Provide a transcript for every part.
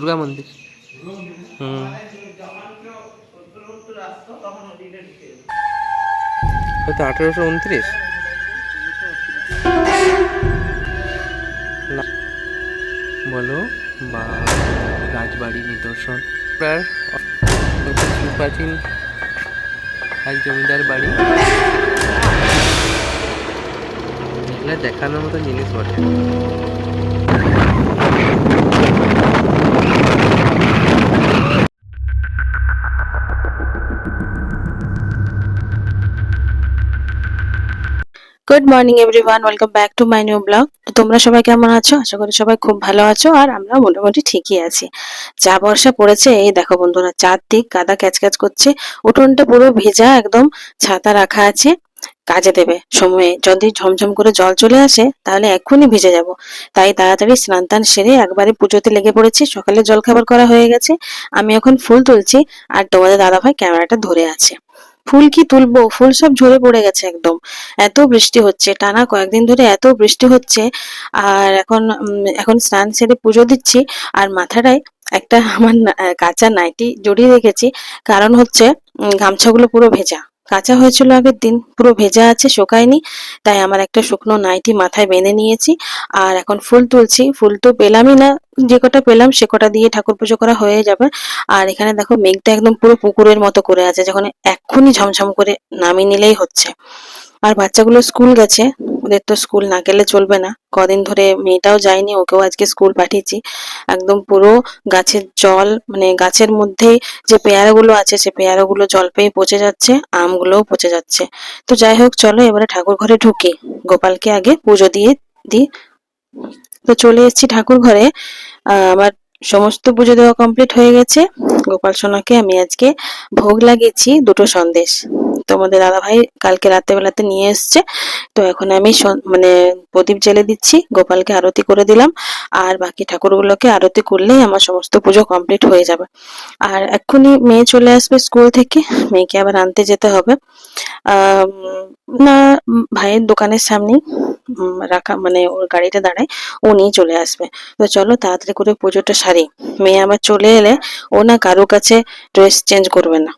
দুর্গা মন্দির। হুম। হয়তো আঠেরোশো উনত্রিশ? বলো, বা রাজবাড়ি নিদর্শন। প্রায় প্রাচীন এক জমিদার বাড়ি। দেখানোর মতো জিনিস বটে। Good morning everyone welcome back to my new blog তোমরা সবাই কেমন আছো? আশা করি সবাই খুব ভালো আছো, আর আমরা মোটামুটি ঠিকই আছি। যা বর্ষা পড়েছে, এই দেখো বন্ধুরা, চারদিক কাদা ক্যাচ করছে। উঠোনটা পুরো ভেজা, একদম ছাতা রাখা আছে। কাজে দেবে। সময়ে যদি ঝমঝম করে জল চলে আসে, তাহলে এক্ষুনি ভিজে যাব। তাই তাড়াতাড়ি স্নান টান সেরে একবারে পুজোতে লেগে পড়েছি। সকালে জল খাবার করা হয়ে গেছে। আমি এখন ফুল তুলছি, আর তোমাদের দাদাভাই ক্যামেরাটা ধরে আছে। ফুল কি তুলবো? ফুল সব ঝরে পড়ে গেছে একদম। এত বৃষ্টি হচ্ছে, টানা কয়েকদিন ধরে এত বৃষ্টি হচ্ছে। আর এখন এখন স্নান সেরে পুজো দিচ্ছি। আর মাথাটায় একটা আমার কাঁচা নাইটি জড়িয়ে রেখেছি। কারণ হচ্ছে গামছাগুলো পুরো ভেজা। কাঁচা হয়েছিল আগের দিন, পুরো ভেজা আছে, শোকায়নি, তাই আমার একটা শুকনো নাইটি মাথায় বেঁধে নিয়েছি, আর এখন ফুল তুলছি, ফুল তো পেলামই না, যে কটা পেলাম সে কটা দিয়ে ঠাকুর পুজো করা হয়ে যাবে, আর এখানে দেখো মেঘটা একদম পুরো পুকুরের মতো করে আছে, যখন এক্ষুনি ঝমঝম করে নামিয়ে নিলেই হচ্ছে, আর বাচ্চাগুলো স্কুল গেছে ওদের তো স্কুল না গেলে চলবে না। কদিন ধরে মেয়েটাও যায়নি, ওকেও আজকে স্কুল পাঠিয়েছি। একদম পুরো গাছের জল মানে গাছের মধ্যেই যে পেয়ারাগুলো আছে, সে পেয়ারাগুলো জল পেয়ে পচে যাচ্ছে, আমগুলোও পচে যাচ্ছে। তো যাই হোক, চলো এবারে ঠাকুর ঘরে ঢুকি। গোপালকে আগে পুজো দিয়ে দিই। তো চলে এসেছি ঠাকুর ঘরে। আমার সমস্ত পুজো দেওয়া কমপ্লিট হয়ে গেছে। গোপাল সোনাকে আমি আজকে ভোগ লাগিয়েছি, দুটো সন্দেশ। তোমাদের দাদা ভাই কালকে রাতে বেলাতে নিয়ে এসছে। তো এখন আমি মানে প্রদীপ জ্বেলে দিচ্ছি, গোপালকে আরতি করে দিলাম। আর বাকি ঠাকুরগুলোকে আরতি করলেই আমার সমস্ত পুজো কমপ্লিট হয়ে যাবে। আর এক্ষুনি মেয়ে চলে আসবে স্কুল থেকে, মেয়েকে আবার আনতে যেতে হবে। না, ভাইয়ের দোকানের সামনেই রাখা মানে ওর গাড়িটা দাঁড়ায় নিয়ে চলে আসবে। তো চলো তাড়াতাড়ি করে পুজোটা সারি। মেয়ে আবার চলে এলে ও না কারও কাছে ড্রেস চেঞ্জ করবে না।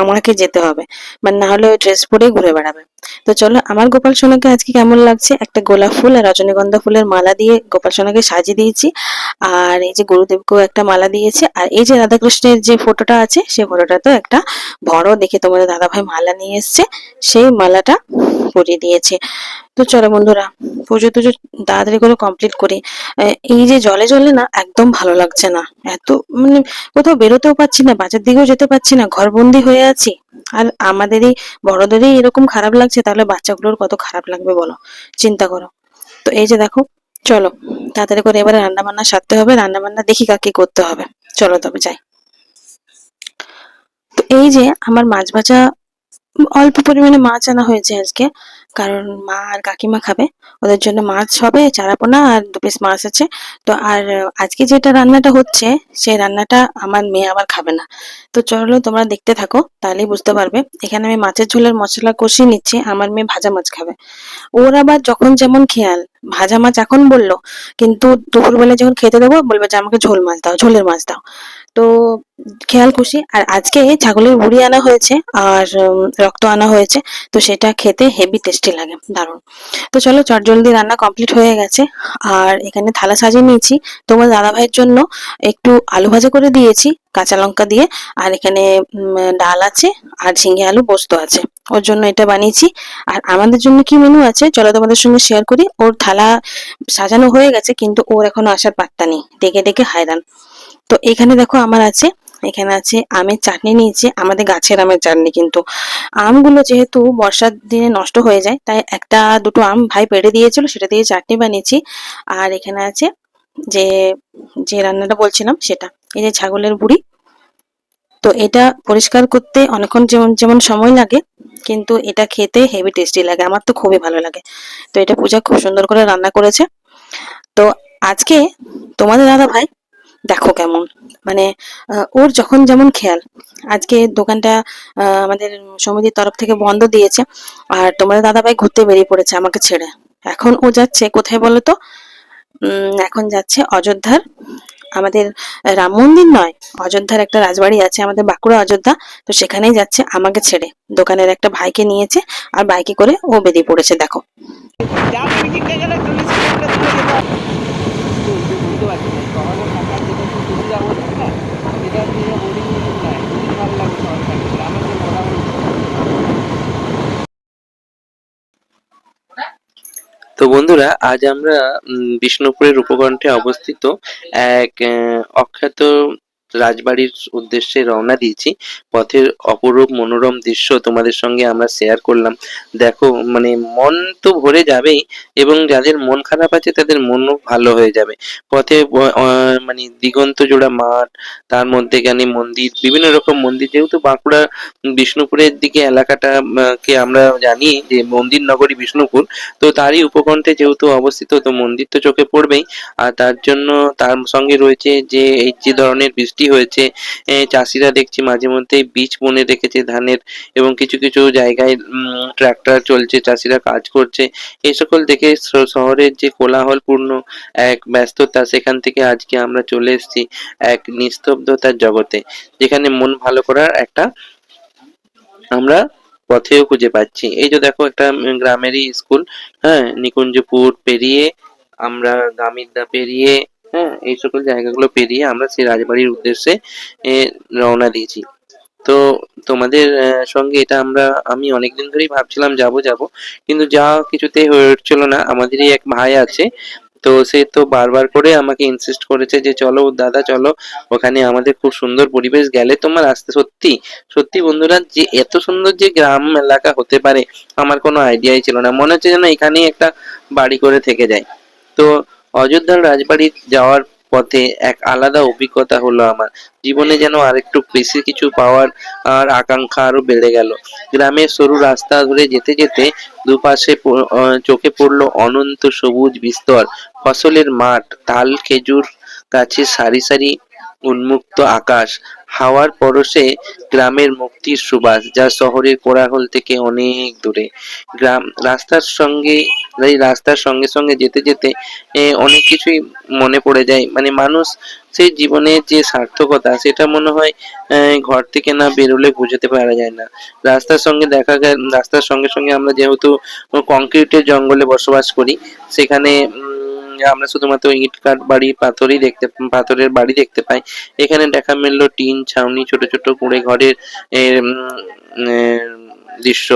আমাকে যেতে হবে। বা না হলে ওই ড্রেস পরেই ঘুরে বেড়াবে। তো চলো, আমার গোপাল সোনাকে আজকে কেমন লাগছে? একটা গোলাপ ফুল আর রজনীগন্ধা ফুলের মালা দিয়ে গোপাল সোনাকে সাজিয়ে দিয়েছি। আর এই যে গুরুদেবকেও একটা মালা দিয়েছে। আর এই যে রাধাকৃষ্ণের যে ফটোটা আছে সেই ফটোটা তো একটা বড় দেখে তোমাদের দাদাভাই মালা নিয়ে এসছে। সেই মালাটা পরিয়ে দিয়েছে। তো চলো বন্ধুরা, পুজো টুজো তাড়াতাড়ি করে কমপ্লিট করি। এই যে জলে জলে না একদম ভালো লাগছে না। এত মানে কোথাও বেরোতেও পাচ্ছি না, বাজার দিকেও যেতে পারছি না, ঘরবন্দি হয়ে আছি। আর আমাদেরই, বড়দেরই এরকম খারাপ লাগছে, তাহলে বাচ্চাগুলোর কত খারাপ লাগবে বলো? চিন্তা করো। তো এই যে দেখো, চলো, তাড়াতাড়ি করে এবারে রান্না বান্না সারতে হবে রান্না বান্না দেখি কাকে করতে হবে। চলো তবে যাই। তো এই যে আমার মাছ ভাজা অল্প পরিমাণে মাছ আনা হয়েছে আজকে। কারণ মা আর কাকিমা খাবে। ওদের জন্য মাছ হবে, চারাপোনা আর দু পিস মাছ আছে। তো আর আজকে যেটা রান্নাটা হচ্ছে, সেই রান্নাটা আমার মেয়ে আবার খাবে না। তো চলো তোমরা দেখতে থাকো, তাহলেই বুঝতে পারবে। এখানে আমি মাছের ঝোলের মশলা কষিয়ে নিচ্ছি, আমার মেয়ে ভাজা মাছ খাবে। ওর আবার যখন যেমন খেয়াল, ভাজা মাছ এখন বলল, কিন্তু দুপুরবেলা যখন খেতে দেবো, বলবে যে আমাকে ঝোল মাছ দাও, ঝোলের মাছ দাও। তো খেয়াল খুশি আর আজকে ছাগলের বুড়ি আনা হয়েছে আর রক্ত আনা হয়েছে, তো সেটা খেতে হেভি টেস্টি লাগে, দারুণ। তো চলো চটজলদি রান্না কমপ্লিট হয়ে গেছে, আর এখানে থালা সাজিয়ে নিয়েছি। তোমার দাদা ভাইয়ের জন্য একটু আলু ভাজা করে দিয়েছি, কাঁচা লঙ্কা দিয়ে, আর এখানে ডাল আছে আর ঝিঙে আলু পোস্ত আছে। ওর জন্য এটা বানিয়েছি, আর আমাদের জন্য কি মেনু আছে, চলো তোমাদের সঙ্গে শেয়ার করি। ওর থালা সাজানো হয়ে গেছে, কিন্তু ওর এখনও আসার পাত্তা নেই। ডেকে ডেকে হায়রান তো এখানে দেখো আমার আছে, এখানে আছে আমের চাটনি নিয়েছি, আমাদের গাছের আমের চাটনি কিন্তু। আমগুলো যেহেতু বর্ষার দিনে নষ্ট হয়ে যায়, তাই একটা দুটো আম ভাই পেড়ে দিয়েছিল, সেটা দিয়ে চাটনি বানিয়েছি। আর এখানে আছে যে যে রান্নাটা বলছিলাম সেটা, এই যে ছাগলের বুড়ি। তো এটা পরিষ্কার করতে অনেকক্ষণ যেমন যেমন সময় লাগে, কিন্তু এটা খেতে হেভি টেস্টি লাগে, আমার তো খুবই ভালো লাগে। তো এটা পূজা খুব সুন্দর করে রান্না করেছে। তো আজকে তোমাদের দাদা ভাই দেখো কেমন। মানে ওর যখন যেমন খেয়াল আজকে দোকানটা আমাদের সমিতির তরফ থেকে বন্ধ দিয়েছে আর তোমাদের দাদাভাই ঘুরতে বেরিয়ে পড়েছে আমাকে ছেড়ে। এখন ও যাচ্ছে কোথায় বলো তো? উম, এখন যাচ্ছে অযোধ্যার আমাদের রাম মন্দির নয় অযোধ্যার একটা রাজবাড়ি আছে আমাদের বাঁকুড়া অযোধ্যা তো সেখানেই যাচ্ছে আমাকে ছেড়ে। দোকানের একটা ভাইকে নিয়েছে আর বাইকে করে ও বেরিয়ে পড়েছে দেখো। যা মিটিংটা দিয়ে নাই ভালো মোটামুটি তো বন্ধুরা আজ আমরা বিষ্ণুপুরের উপকণ্ঠে অবস্থিত এক অখ্যাত রাজবাড়ির উদ্দেশ্যে রওনা দিয়েছি। পথের অপরূপ মনোরম দৃশ্য তোমাদের সঙ্গে আমরা শেয়ার করলাম। দেখো মানে মন তো ভরে যাবেই এবং যাদের মন খারাপ আছে তাদের মনও ভালো হয়ে যাবে। পথে মানে দিগন্ত জোড়া মাঠ, তার মধ্যে জ্ঞানী মন্দির, বিভিন্ন রকম মন্দির। যেহেতু বাঁকুড়া, বিষ্ণুপুরের দিকে এলাকাটা কে আমরা জানি যে মন্দির নগরী বিষ্ণুপুর, তো তারই উপকণ্ঠে যেহেতু অবস্থিত, তো মন্দির তো চোখে পড়বেই। আর তার জন্য তার সঙ্গে রয়েছে যে এই যে ধরনের বৃষ্টি হয়েছে। চাষিরা দেখছি মাঝে মধ্যে বীজ বনে রেখেছে ধানের এবং কিছু কিছু জায়গায় ট্রাক্টর চলছে, চাষিরা কাজ করছে। এই সকল দেখে শহরের যে কোলাহলপূর্ণ এক ব্যস্ততা, সেখান থেকে আজকে আমরা চলে এসেছি এক নিস্তব্ধতার জগতে, যেখানে মন ভালো করার একটা আমরা পথেও খুঁজে পাচ্ছি। এই যে দেখো একটা গ্রামেরই স্কুল হ্যাঁ? নিকুঞ্জপুর পেরিয়ে, আমরা গামিরদা পেরিয়ে হ্যাঁ এই সকল জায়গাগুলো পেরিয়ে আমরা সেই রাজবাড়ির উদ্দেশ্যে রওনা দিয়েছি। তো তোমাদের সঙ্গে এটা আমরা, আমি অনেকদিন ধরেই ভাবছিলাম যাব যাব। কিন্তু যা কিছুতেই হয়ে উঠছিল না, আমাদেরই এক ভাই আছে, তো সে তো বারবার করে আমাকে ইনসিস্ট করেছে যে, চলো দাদা, চলো। ওখানে আমাদের খুব সুন্দর পরিবেশ গেলে তোমার আসতে। সত্যি সত্যি বন্ধুরা, যে এত সুন্দর যে গ্রাম এলাকা হতে পারে, আমার কোনো আইডিয়াই ছিল না। মনে হচ্ছে যেন এখানেই একটা বাড়ি করে থেকে যায়। তো অযোধ্যার রাজবাড়ি যাওয়ার পথে এক আলাদা অভিজ্ঞতা হলো আমার। জীবনে যেন আরেকটু বেশি কিছু পাওয়ার আর আকাঙ্ক্ষা আরও বেড়ে গেল। গ্রামের সরু রাস্তা ধরে যেতে যেতে দুপাশে চোখে পড়ল অনন্ত সবুজ বিস্তর। ফসলের মাঠ, তাল, খেজুর গাছের সারি সারি উন্মুক্ত আকাশ। হাওয়ার পরশে গ্রামের মুক্তির সুবাস, যা শহরের কোলাহল থেকে অনেক দূরে। গ্রাম, রাস্তার সঙ্গে, এই রাস্তার সঙ্গে সঙ্গে যেতে যেতে অনেক কিছুই মনে পড়ে যায়। মানে মানুষ সেই জীবনের যে সার্থকতা, সেটা মনে হয় ঘর থেকে না বেরোলে বুঝতে পারা যায় না। রাস্তার সঙ্গে দেখা রাস্তার সঙ্গে সঙ্গে আমরা যেহেতু কংক্রিটের জঙ্গলে বসবাস করি, সেখানে আমরা শুধুমাত্র ইট কাঠ বাড়ি, পাথরই দেখতে, পাথরের বাড়ি দেখতে পাই। এখানে দেখা মিললো টিন, ছাউনি, ছোট ছোট কুঁড়ে ঘরের দৃশ্য।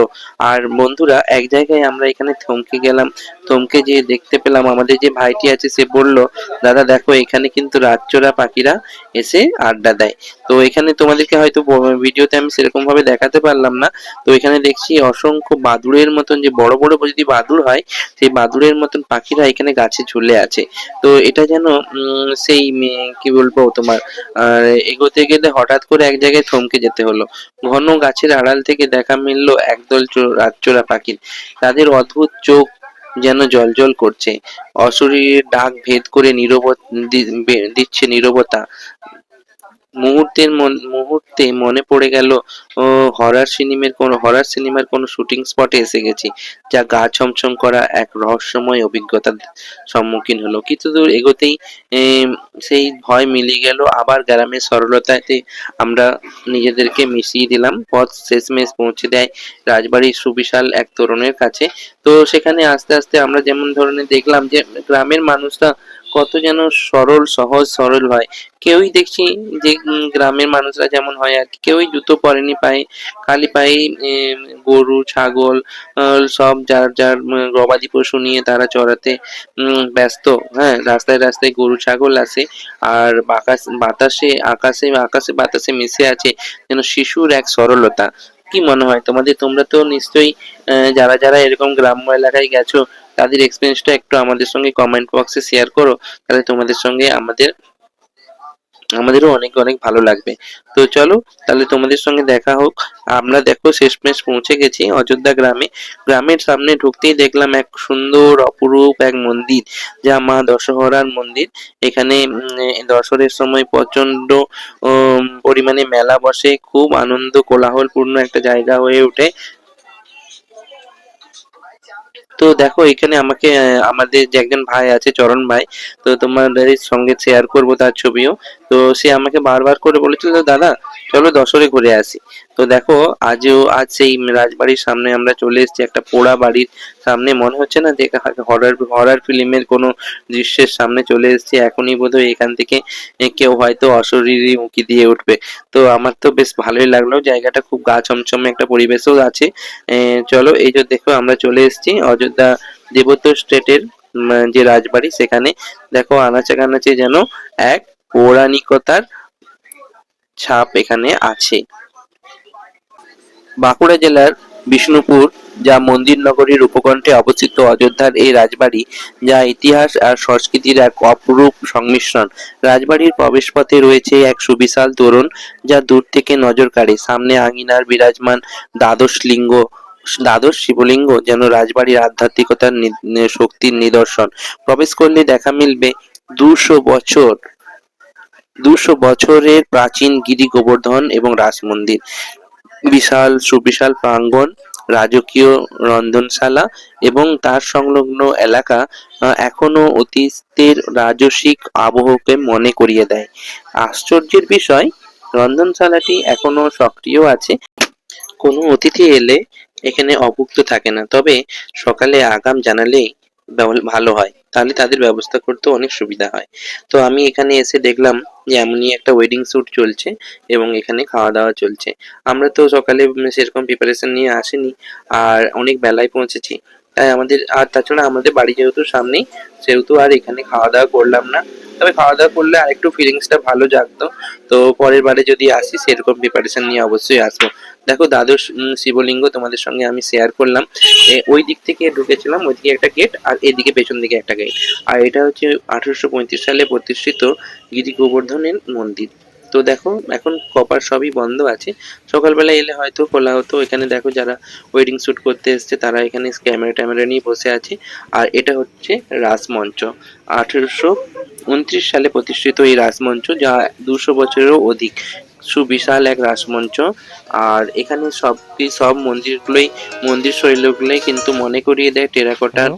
আর বন্ধুরা, এক জায়গায় আমরা এখানে থমকে গেলাম। থমকে যে দেখতে পেলাম, আমাদের যে ভাইটি আছে, সে বলল, দাদা, দেখো, এখানে কিন্তু রাতচোরা পাখিরা এসে আড্ডা দেয়। তো এখানে তোমাদেরকে হয়তো ভিডিওতে আমি সেরকম ভাবে দেখাতে পারলাম না। তো এখানে দেখছি অসংখ্য বাদুড়ের মতন যে বড় বড় যদি বাদুড় হয়, সেই বাদুড়ের মতন পাখিরা এখানে গাছে ঝুলে আছে। তো এটা যেন সেই কি বলব তোমার এগোতে গেলে হঠাৎ করে এক জায়গায় থমকে যেতে হলো। ঘন গাছের আড়াল থেকে দেখা মিললো একদল রাতচোরা পাখির। তাদের অদ্ভুত চোখ যেন জলজল করছে। অশরীরের ডাক ভেদ করে নীরব দিচ্ছে নীরবতা। মুহূর্তের মুহূর্তে মনে পড়ে গেল হরার সিনেমার কোন হরার সিনেমার কোন শুটিং স্পটে এসে গেছি, যা গা ছমছম করা এক রহস্যময় অভিজ্ঞতার সম্মুখীন হলো। কিছু দূর এগোতেই সেই ভয় মিলিয়ে গেল, আবার গ্রামের সরলতাতে আমরা নিজেদেরকে মিশিয়ে দিলাম। পথ শেষমেশ পৌঁছে দেয় রাজবাড়ির সুবিশাল এক তরুণের কাছে। তো সেখানে আস্তে আস্তে আমরা যেমন ধরনের দেখলাম যে, গ্রামের মানুষরা কত যেন সরল, সহজ, সরল হয় কেউই দেখছি যে গ্রামের মানুষরা যেমন হয় আর কেউই জুতো পরেনি পায়ে, খালি পায়ে গরু, ছাগল সব যার যার গবাদি পশু নিয়ে তারা চড়াতে ব্যস্ত। হ্যাঁ রাস্তায় রাস্তায় গরু, ছাগল আছে আর বাতাস বাতাসে, আকাশে আকাশে বাতাসে মিশে আছে যেন শিশুর এক সরলতা। কি মনে হয় তোমাদের? তোমরা তো নিশ্চয়ই যারা যারা এরকম গ্রাম্য এলাকায় গেছো তাদের এক্সপিরিয়েন্সটা একটু আমাদের সঙ্গে কমেন্ট বক্সে শেয়ার করো, তাহলে তোমাদের সঙ্গে আমাদের, আমাদেরও অনেক অনেক ভালো লাগবে। তো চলো, তাহলে তোমাদের সঙ্গে দেখা হোক। আমরা দেখো শেষমেশ পৌঁছে গেছি অযোধ্যা গ্রামে। গ্রামের সামনে ঢুকতেই দেখলাম এক সুন্দর, অপরূপ এক মন্দির, যা মা দশহরার মন্দির। এখানে দশরের সময় প্রচণ্ড পরিমাণে মেলা বসে। খুব আনন্দ, কোলাহলপূর্ণ একটা জায়গা হয়ে ওঠে। তো দেখো, এখানে আমাকে, আমাদের যে একজন ভাই আছে, চরণ ভাই, তো তোমাদের সঙ্গে শেয়ার করব তার ছবিও। তো সে আমাকে বারবার করে বলেছিল, দাদা চলো দশরে ঘুরে আসি। তো দেখো, আজও, আজ সেই রাজবাড়ির সামনে আমরা চলে এসেছি একটা পোড়া বাড়ির সামনে। মনে হচ্ছে না যে হরর হরর ফিল্মের কোনো দৃশ্যের সামনে চলে এসেছি। এখনই বোধহয় এখান থেকে কেউ হয়তো অশরীরী উঁকি দিয়ে উঠবে। তো আমার তো বেশ ভালোই লাগল। জায়গাটা খুব গা ছমছমে একটা পরিবেশও আছে। চলো, এই যে দেখো, আমরা চলে এসেছি অযোধ্যা দেবত্ব স্টেটের যে রাজবাড়ি সেখানে। দেখো, আনাচে কানাচে যেন এক পৌরাণিকতার ছাপ এখানে আছে। বাঁকুড়া জেলার বিষ্ণুপুর, যা মন্দির নগরীর উপকণ্ঠে অবস্থিত অযোধ্যার এই রাজবাড়ি, যা ইতিহাস আর সংস্কৃতির এক অপরূপ সংমিশ্রণ। রাজবাড়ির প্রবেশপথে রয়েছে এক সুবিশাল তোরণ, যা দূর থেকে নজর কাড়ে। সামনে আঙিনার বিরাজমান দ্বাদশ লিঙ্গ, দ্বাদশ শিবলিঙ্গ যেন রাজবাড়ির আধ্যাত্মিকতার শক্তির নিদর্শন। প্রবেশ করলে দেখা মিলবে দুশো বছর দুশো বছরের প্রাচীন গিরি গোবর্ধন এবং রাস মন্দির বিশাল, সুবিশাল প্রাঙ্গণ, রাজকীয় রন্ধনশালা এবং তার সংলগ্ন এলাকা এখনও অতীতের রাজসিক আবহকে মনে করিয়ে দেয়। আশ্চর্যের বিষয়, রন্ধনশালাটি এখনও সক্রিয় আছে। কোনো অতিথি এলে এখানে অভুক্ত থাকে না। তবে সকালে আগাম জানালেই ভালো হয়, তাহলে তাদের ব্যবস্থা করতে অনেক সুবিধা হয়। তো আমি এখানে এসে দেখলাম যে এমনই একটা ওয়েডিং শ্যুট চলছে এবং এখানে খাওয়া দাওয়া চলছে। আমরা তো সকালে সেরকম প্রিপারেশন নিয়ে আসিনি আর অনেক বেলায় পৌঁছেছি। তাই আমাদের, আর তাছাড়া আমাদের বাড়ি যেহেতু সামনেই, সেহেতু আর এখানে খাওয়া দাওয়া করলাম না। তবে খাওয়া দাওয়া করলে আরেকটু ফিলিংসটা ভালো জাগতো। তো পরের বারে যদি আসি, সেরকম প্রিপারেশন নিয়ে অবশ্যই আসব। দেখো দ্বাদশ শিবলিঙ্গ তোমাদের সঙ্গে আমি শেয়ার করলাম। ওই দিক থেকে ঢুকেছিলাম ওই দিকে একটা গেট আর এদিকে পেছন দিকে একটা গেট আর এটা হচ্ছে আঠারোশো পঁয়ত্রিশ সালে প্রতিষ্ঠিত গিরি গোবর্ধনের মন্দির। তো দেখো এখন কপার সবই বন্ধ আছে। সকালবেলা এলে হয়তো খোলা হতো। এখানে দেখো যারা ওয়েডিং শ্যুট করতে এসছে তারা এখানে ক্যামেরা ট্যামেরা নিয়ে বসে আছে। আর এটা হচ্ছে রাসমঞ্চ আঠেরোশো উনত্রিশ সালে প্রতিষ্ঠিত এই রাসমঞ্চ যা দুশো বছরেরও অধিক। সুবিশাল এক রাসমঞ্চ আর এখানে সব সব মন্দিরগুলোই মন্দির শৈলগুলোই কিন্তু মনে করিয়ে দেয় টেরাকোটার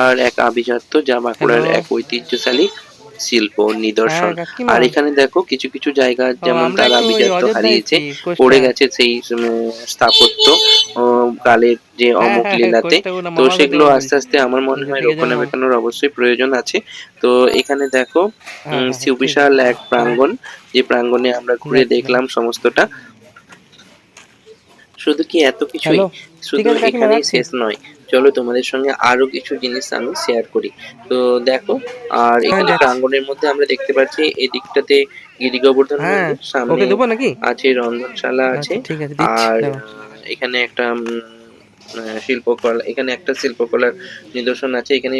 আর এক আভিজাত্য যা বাঁকুড়ার এক ঐতিহ্যশালী শিল্প নিদর্শন। হ্যাঁ আর এখানে দেখো কিছু কিছু জায়গা যেমন তারা অযোধ্যায় হারিয়েছে পড়ে গেছে সেই স্থাপত্য কালের যে হ্যাঁ, অমুক হ্যাঁ, লীলাতে। তো সেগুলো আস্তে আস্তে আমার মনে হয় রক্ষণাবেক্ষণের অবশ্যই প্রয়োজন আছে। তো এখানে দেখো সুবিশাল এক প্রাঙ্গণ যে প্রাঙ্গণে আমরা ঘুরে দেখলাম সমস্তটা। শুধু কি এত কিছুই শুধু এখানেই শেষ নয়। চলো তোমাদের সঙ্গে আরও কিছু জিনিস আমি শেয়ার করি। তো দেখো আর এখানে যাচ্ছি। প্রাঙ্গণের মধ্যে আমরা দেখতে পাচ্ছি এই দিকটাতে গিরি গোবর্ধন হ্যাঁ সামনে নাকি? আছে রন্ধনশালা আছে। আচ্ছা আর এখানে একটা শিল্পকলা এখানে একটা শিল্পকলার নিদর্শন আছে এখানে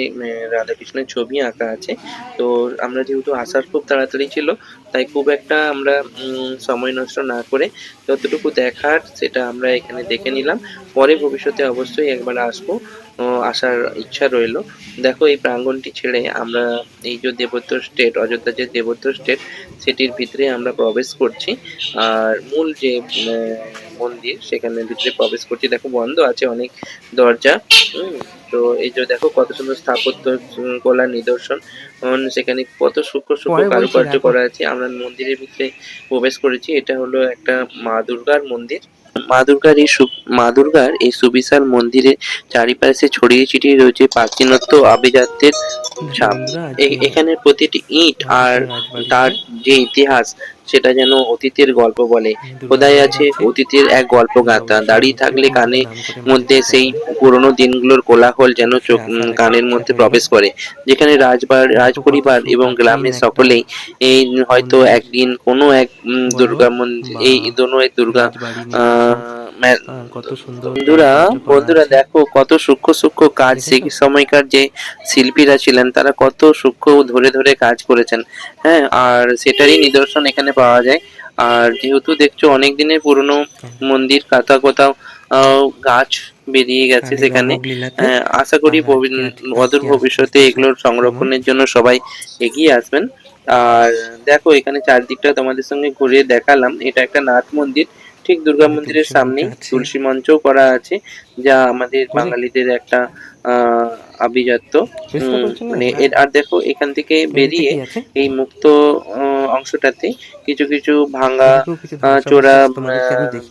রাধাকৃষ্ণের ছবি আঁকা আছে। তো আমরা যেহেতু আসার খুব তাড়াতাড়ি ছিল তাই খুব একটা আমরা সময় নষ্ট না করে যতটুকু দেখার সেটা আমরা এখানে দেখে নিলাম। পরে ভবিষ্যতে অবশ্যই একবার আসব আসার ইচ্ছা রইল। দেখো এই প্রাঙ্গনটি ছেড়ে আমরা এই যে দেবত্ব স্টেট, অযোধ্যা যে দেবত্ব স্টেট, সেটির ভিতরে আমরা প্রবেশ করছি। আর মূল যে মন্দির সেখানে ভিতরে প্রবেশ করছি। দেখো বন্ধ আছে অনেক দরজা তো এই যে দেখো কত সুন্দর স্থাপত্য কলার নিদর্শন সেখানে কত সূক্ষ্ম সূক্ষ্ম কারুকার্য করা আছে। আমরা মন্দিরের ভিতরে প্রবেশ করেছি। এটা হলো একটা মা দুর্গার মন্দির। মা দুর্গার এই মা দুর্গার এই সুবিশাল মন্দিরের চারিপাশে ছড়িয়ে ছিটিয়ে রয়েছে প্রাচীনত্ব আভিজাত্যের ছাপ। বন্ধুরা, এ- আজকে এখানের প্রতিটি ইট আর তার যে ইতিহাস সেটা যেন অতীতের গল্প বলে কোথায় খোদাই আছে। অতীতের এক গল্প গাঁথা দাঁড়িয়ে থাকলে কানে মধ্যে সেই। পুরনো দিনগুলোর কোলাহল যেন চোখ আশা উম, রাখি কানের মধ্যে প্রবেশ করে যেখানে রাজবার রাজপরিবার এবং গ্রামের সকলেই এই হয়তো একদিন কোনো এক দুর্গা মন্দির এই দোনো এক দুর্গা কত সুন্দর বন্ধুরা বন্ধুরা। দেখো কত সূক্ষ্ম সূক্ষ্ম কাজ সেই সময়কার যে শিল্পীরা ছিলেন তারা কত সূক্ষ্ম ধরে ধরে কাজ করেছেন। হ্যাঁ আর সেটারই নিদর্শন এখানে পাওয়া যায়। আর যেহেতু দেখছ অনেক দিনের পুরনো মন্দির কাতা কোথাও গাছ বেরিয়ে গেছে সেখানে। হ্যাঁ, আশা করি অদূর ভবিষ্যতে এগুলোর সংরক্ষণের জন্য সবাই এগিয়ে আসবেন। আর দেখো এখানে চারদিকটা তোমাদের সঙ্গে ঘুরিয়ে দেখালাম। এটা একটা নাথ মন্দির। ঠিক দুর্গা মন্দিরের সামনে তুলসী মঞ্চও করা আছে যা আমাদের বাঙালিদের একটা আভিজাত্য? মানে আর দেখো এখান থেকে বেরিয়ে এই মুক্ত অংশটাতে কিছু কিছু ভাঙা চোরা।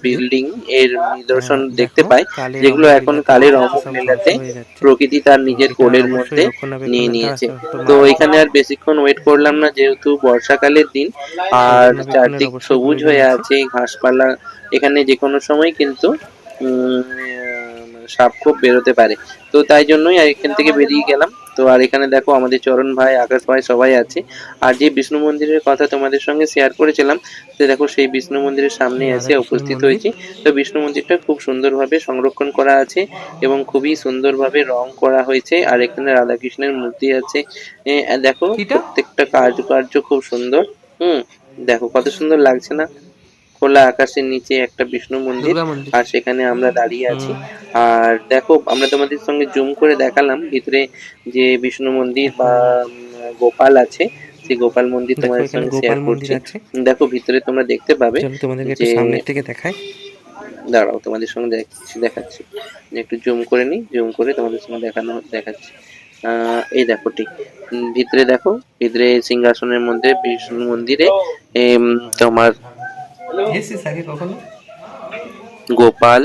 বিল্ডিং এর নিদর্শন হ্যাঁ, দেখতে পাই যেগুলো এখন কালের অমুক হয়ে যাচ্ছে। প্রকৃতি তার নিজের কোলের মধ্যে নিয়ে নিয়েছে তো এখানে আর বেশিক্ষণ ওয়েট করলাম না যেহেতু বর্ষাকালের দিন আর চারদিক সবুজ হয়ে। আছে ঘাসপালা এখানে যে কোনো সময় কিন্তু সাপ খুব বেরোতে পারে। তো তাই জন্যই আর এখান থেকে বেরিয়ে গেলাম। তো আর এখানে দেখো আমাদের চরণ ভাই আকাশ ভাই সবাই আছে। আর যে বিষ্ণু মন্দিরের কথা তোমাদের সঙ্গে শেয়ার করেছিলাম তো দেখো সেই বিষ্ণু মন্দিরের সামনে এসে উপস্থিত হয়েছি। তো বিষ্ণু মন্দিরটা খুব সুন্দরভাবে সংরক্ষণ করা আছে এবং খুবই সুন্দরভাবে রং করা হয়েছে। আর এখানে রাধাকৃষ্ণের মূর্তি আছে। দেখো প্রত্যেকটা কার্যকার্য খুব সুন্দর। হুম দেখো কত সুন্দর লাগছে না? খোলা আকাশের নিচে একটা বিষ্ণু মন্দির আর সেখানে আমরা দাঁড়িয়ে আছি। আর দেখো আমরা তোমাদের সঙ্গে জুম করে দেখালাম ভিতরে যে বিষ্ণু মন্দির বা গোপাল আছে। সেই গোপাল মন্দির তোমাদের সঙ্গে শেয়ার করছি। দেখো ভিতরে তোমরা দেখতে পাবে তোমাদেরকে সামনের থেকে দেখাই। দাঁড়াও তোমাদের সঙ্গে দেখাচ্ছি দেখাচ্ছি। একটু জুম করে নিই জুম করে তোমাদের সঙ্গে দেখানো দেখাচ্ছি। আহ, এই দেখো ঠিক। ভিতরে দেখো ভিতরে সিংহাসনের মধ্যে বিষ্ণু মন্দিরে তোমার এসেছিস আগে কখনো? গোপাল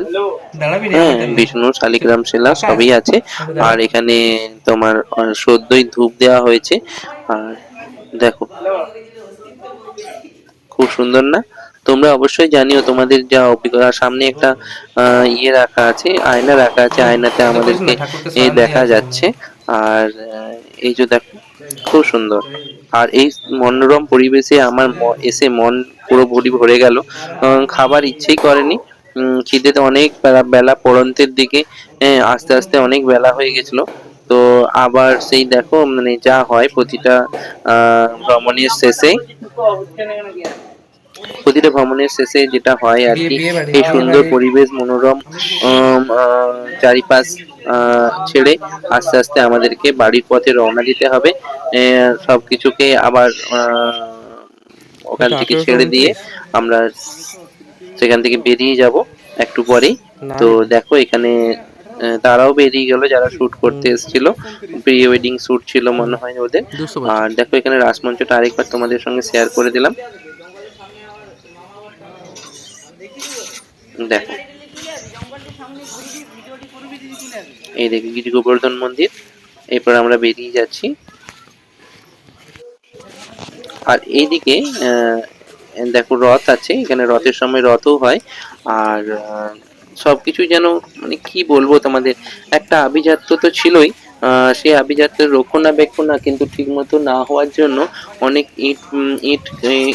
হ্যাঁ বিষ্ণু শালিগ্রাম শিলা সবই আছে। আর এখানে তোমার সদ্যই ধূপ দেওয়া হয়েছে। আর দেখো। খুব সুন্দর না? তোমরা অবশ্যই জানিও তোমাদের যা অভিজ্ঞতা। সামনে একটা আহ, ইয়ে রাখা আছে আয়না রাখা আছে। আয়নাতে আমাদেরকে দেখা যাচ্ছে। আর এই যে দেখো খুব সুন্দর। আর এই মনোরম পরিবেশে আমার এসে মন পুরো ভরি গেল। খাবার ইচ্ছেই করেনি। খিদেতে অনেক বেলা বেলা পড়ন্তের দিকে আস্তে আস্তে অনেক বেলা হয়ে গেছিল। তো আবার সেই দেখো মানে যা হয় প্রতিটা ভ্রমণের শেষে। প্রতিটা ভ্রমণের শেষে যেটা হয় আর কি এই সুন্দর পরিবেশ মনোরম চারিপাশ ছেড়ে আস্তে আস্তে আমাদেরকে বাড়ির পথে রওনা দিতে হবে। আহ, সবকিছুকে আবার ওখান থেকে ছেড়ে দিয়ে আমরা সেখান থেকে বেরিয়ে যাব একটু পরেই। তো দেখো এখানে তারাও বেরিয়ে গেল যারা শুট করতে এসেছিল। প্রি ওয়েডিং শুট ছিল মনে হয় ওদের। আর দেখো এখানে রাসমঞ্চটা আরেকবার তোমাদের সঙ্গে শেয়ার করে দিলাম। দেখো। এই দেখি গিরি গোবর্ধন মন্দির। এরপর আমরা বেরিয়ে যাচ্ছি। আর এইদিকে দেখো রথ আছে এখানে রথের সময় রথও হয়। আর আহ, সবকিছু যেন মানে কি বলব তোমাদের একটা আভিজাত্য তো ছিলই। সেই আভিজাত্যের রক্ষণাবেক্ষণা কিন্তু ঠিক মতো না হওয়ার জন্য অনেক ইট ইট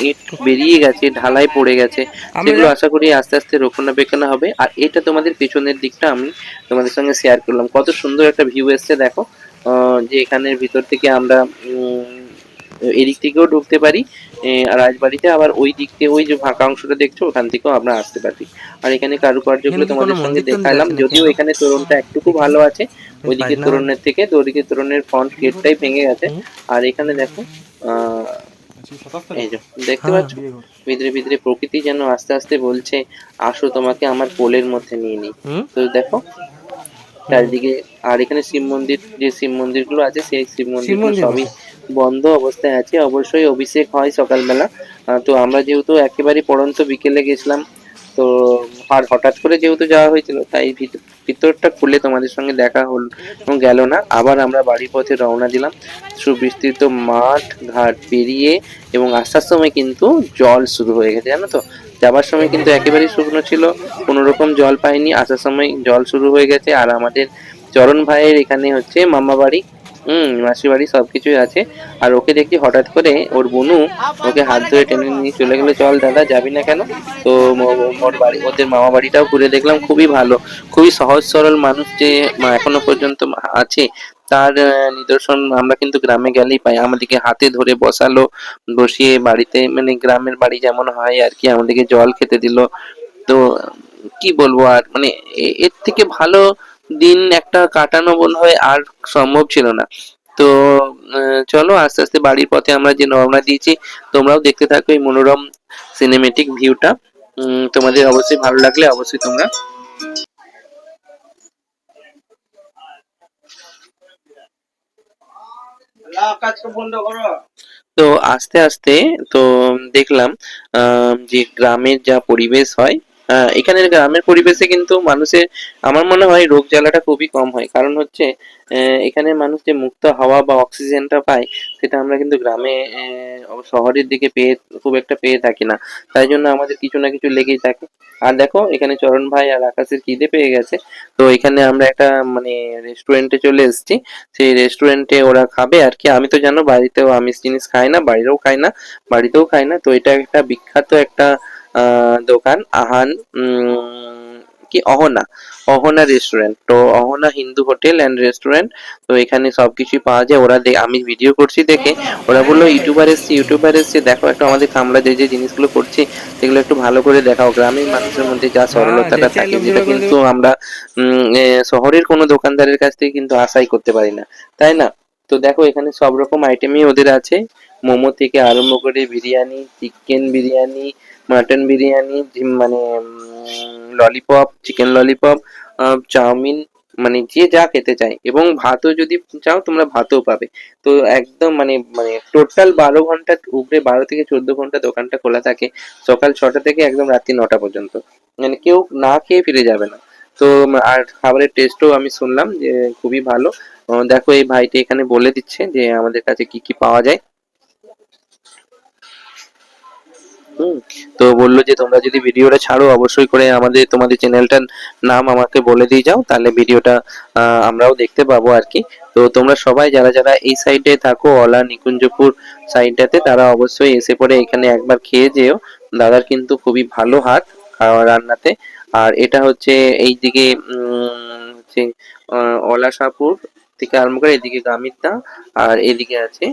ইট বেরিয়ে গেছে ঢালাই পড়ে গেছে। সেগুলো আশা করি আস্তে আস্তে রক্ষণাবেক্ষণ হবে। আর এটা তোমাদের পেছনের দিকটা আমি তোমাদের সঙ্গে শেয়ার করলাম। কত সুন্দর একটা ভিউ এসছে দেখো। যে এখানের ভিতর থেকে আমরা উম, এদিক থেকেও ঢুকতে পারি রাজবাড়িতে আবার ওই দিক থেকে ওই যে ফাঁকা অংশটা দেখছ ওখান থেকেও আমরা আসতে পারি। আর এখানে কারুকার্যগুলো তোমাদের সঙ্গে দেখালাম যদিও এখানে তোরণটা একটুকু ভালো আছে ওইদিকে তোরণের থেকে তো ওদিকে তোরণের ফ্রন্ট গেটটাই ভেঙে গেছে। আর এখানে দেখো আহ, এই যে দেখতে হ্যাঁ। পাচ্ছ? ভিতরে ভিতরে প্রকৃতি যেন আস্তে আস্তে বলছে আসো তোমাকে আমার কোলের মধ্যে নিয়ে নিই। তো দেখো চারিদিকে আর এখানে শিব মন্দির যে শিব মন্দিরগুলো আছে সেই শিব মন্দিরগুলো মন্দির সবই বন্ধ অবস্থায় আছে। অবশ্যই অভিষেক হয় সকালবেলা। আহ, তো আমরা যেহেতু একেবারে পড়ন্ত বিকেলে গেছিলাম তো আর হঠাৎ করে যেহেতু যাওয়া হয়েছিল, তাই ভিত- ভিতরটা খুলে তোমাদের সঙ্গে দেখা হল গেল না। আবার আমরা বাড়ির পথে রওনা দিলাম। সুবিস্তৃত মাঠ, ঘাট পেরিয়ে এবং আসার সময় কিন্তু জল শুরু হয়ে গেছে, জানো তো? যাবার সময় কিন্তু একেবারেই শুকনো ছিল, কোনো রকম জল পাইনি। আসার সময় জল শুরু হয়ে গেছে। আর আমাদের চরণ ভাইয়ের এখানে হচ্ছে মামা বাড়ি হুম, মাসির বাড়ি সবকিছুই আছে। আর ওকে দেখি হঠাৎ করে ওর বোনু ওকে হাত ধরে টেনে নিয়ে চলে গেলো, চল দাদা, যাবি না কেন? তো ওর বাড়ি, ওদের মামা বাড়িটাও ঘুরে দেখলাম, খুবই ভালো। খুবই সহজ সরল মানুষ যে এখনও পর্যন্ত আছে, তার নিদর্শন আমরা কিন্তু গ্রামে গেলেই পাই। আমাদেরকে হাতে ধরে বসালো, বসিয়ে বাড়িতে মানে গ্রামের বাড়ি যেমন হয় আর কি, আমাদেরকে জল খেতে দিল। তো কি বলব আর মানে এর থেকে ভালো দিন একটা কাটানো মনে হয় আর সম্ভব ছিল না। তো চলো আস্তে আস্তে বাড়ির পথে আমরা যে রওনা দিয়েছি, তোমরাও দেখতে থাকো এই মনোরম সিনেমেটিক ভিউটা তোমাদের অবশ্যই ভালো লাগলে অবশ্যই তোমরা তো আস্তে আস্তে তো দেখলাম যে গ্রামের যা পরিবেশ হয় এখানের গ্রামের পরিবেশে কিন্তু মানুষের, আমার মনে হয় রোগ জ্বালাটা খুবই কম হয়। কারণ হচ্ছে এখানে মানুষ যে মুক্ত হাওয়া বা অক্সিজেনটা পায়, সেটা আমরা কিন্তু গ্রামে শহরের দিকে পেয়ে, খুব একটা পেয়ে থাকি না। তাই জন্য আমাদের কিছু না কিছু লেগেই থাকে। আর দেখো, এখানে চরণ ভাই আর আকাশের খিদে পেয়ে গেছে। তো এখানে আমরা একটা মানে রেস্টুরেন্টে চলে এসেছি। সেই রেস্টুরেন্টে ওরা খাবে আর কি। আমি তো জানো, বাড়িতেও আমিষ জিনিস খাই না, বাইরেও খাই না, বাড়িতেও খাই না। তো এটা একটা বিখ্যাত একটা দোকান আহান কি অহনা অহনা রেস্টুরেন্ট তো Ahana Hindu hotel and restaurant তো এখানে সবকিছুই পাওয়া যায়। ওরা আমি ভিডিও করছি দেখে। ওরা বলল ইউটিউবার এসছে ইউটিউবার এসছে। দেখো একটু আমাদের আমরা যে যে জিনিসগুলো করছি সেগুলো একটু ভালো করে দেখাও। গ্রামের মানুষের মধ্যে যা সরলতাটা থাকে যেটা কিন্তু আমরা উম, শহরের কোনো দোকানদারের কাছ থেকে কিন্তু আশাই করতে পারি না। তাই না? তো দেখো এখানে সব রকম আইটেমই ওদের আছে। মোমো থেকে আরম্ভ করে বিরিয়ানি চিকেন বিরিয়ানি মাটন বিরিয়ানি মানে ললিপপ চিকেন ললিপপ চাউমিন মানে যে যা খেতে চায়। এবং ভাতও যদি চাও, তোমরা ভাতও পাবে। তো একদম মানে মানে টোটাল বারো ঘণ্টা উপরে বারো থেকে চোদ্দ ঘণ্টা দোকানটা খোলা থাকে সকাল ছটা থেকে একদম রাত্রি নটা পর্যন্ত। মানে কেউ না খেয়ে ফিরে যাবে না। তো, আর খাবারের টেস্টও আমি শুনলাম যে খুবই ভালো। দেখো, এই ভাইটি এখানে বলে দিচ্ছে যে আমাদের কাছে কি কি পাওয়া যায়। তো বলল যে তোমরা যদি ভিডিওটা ছাড়ো অবশ্যই করে আমাদের তোমাদের চ্যানেলটার নাম আমাকে বলে দিয়ে যাও তাহলে ভিডিওটা আমরাও দেখতে পাবো আর কি তো তোমরা সবাই যারা যারা এই সাইডে থাকো অলা নিকুঞ্জপুর সাইডটাতে তারা অবশ্যই এসে পরে এখানে একবার খেয়ে যেও। দাদার কিন্তু খুবই ভালো হাত রান্নাতে। আর এটা হচ্ছে এই দিকে উম, হচ্ছে অলাশাপুর থেকে আরম্ভ করে এদিকে গামিতা আর এদিকে আছে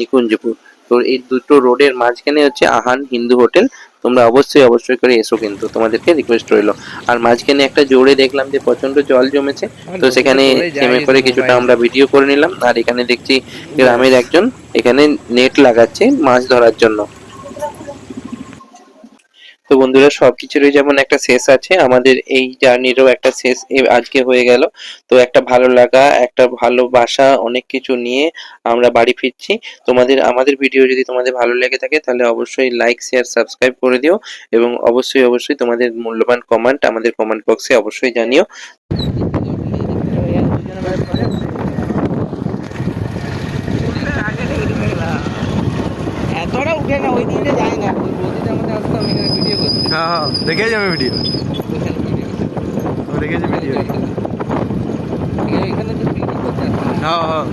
নিকুঞ্জপুর। তো এই দুটো রোডের মাঝখানে হচ্ছে আহান হিন্দু হোটেল। তোমরা অবশ্যই অবশ্যই করে এসো কিন্তু তোমাদেরকে রিকোয়েস্ট রইল। আর মাঝখানে একটা জোরে দেখলাম যে প্রচণ্ড জল জমেছে তো সেখানে থেমে করে কিছুটা আমরা ভিডিও করে নিলাম। আর এখানে দেখছি গ্রামের একজন এখানে নেট লাগাচ্ছে মাছ ধরার জন্য। তো বন্ধুরা, সবকিছুরই যেমন একটা শেষ আছে, আমাদের এই জার্নিরও একটা শেষ আজকে হয়ে গেল। তো একটা ভালো লাগা, একটা ভালোবাসা অনেক কিছু নিয়ে আমরা বাড়ি ফিরছি। তোমাদের, আমাদের ভিডিও যদি তোমাদের ভালো লেগে থাকে, তাহলে অবশ্যই লাইক শেয়ার সাবস্ক্রাইব করে দিও এবং অবশ্যই অবশ্যই তোমাদের মূল্যবান কমেন্ট আমাদের কমেন্ট বক্সে অবশ্যই জানিও। এতটা উঠে না, ওই দিকে যায় না। নদীটার মধ্যে আসতাম হ্যাঁ দেখে যাবে ভিডিও দেখে যাবে ভিডিও হ্যাঁ হ্যাঁ।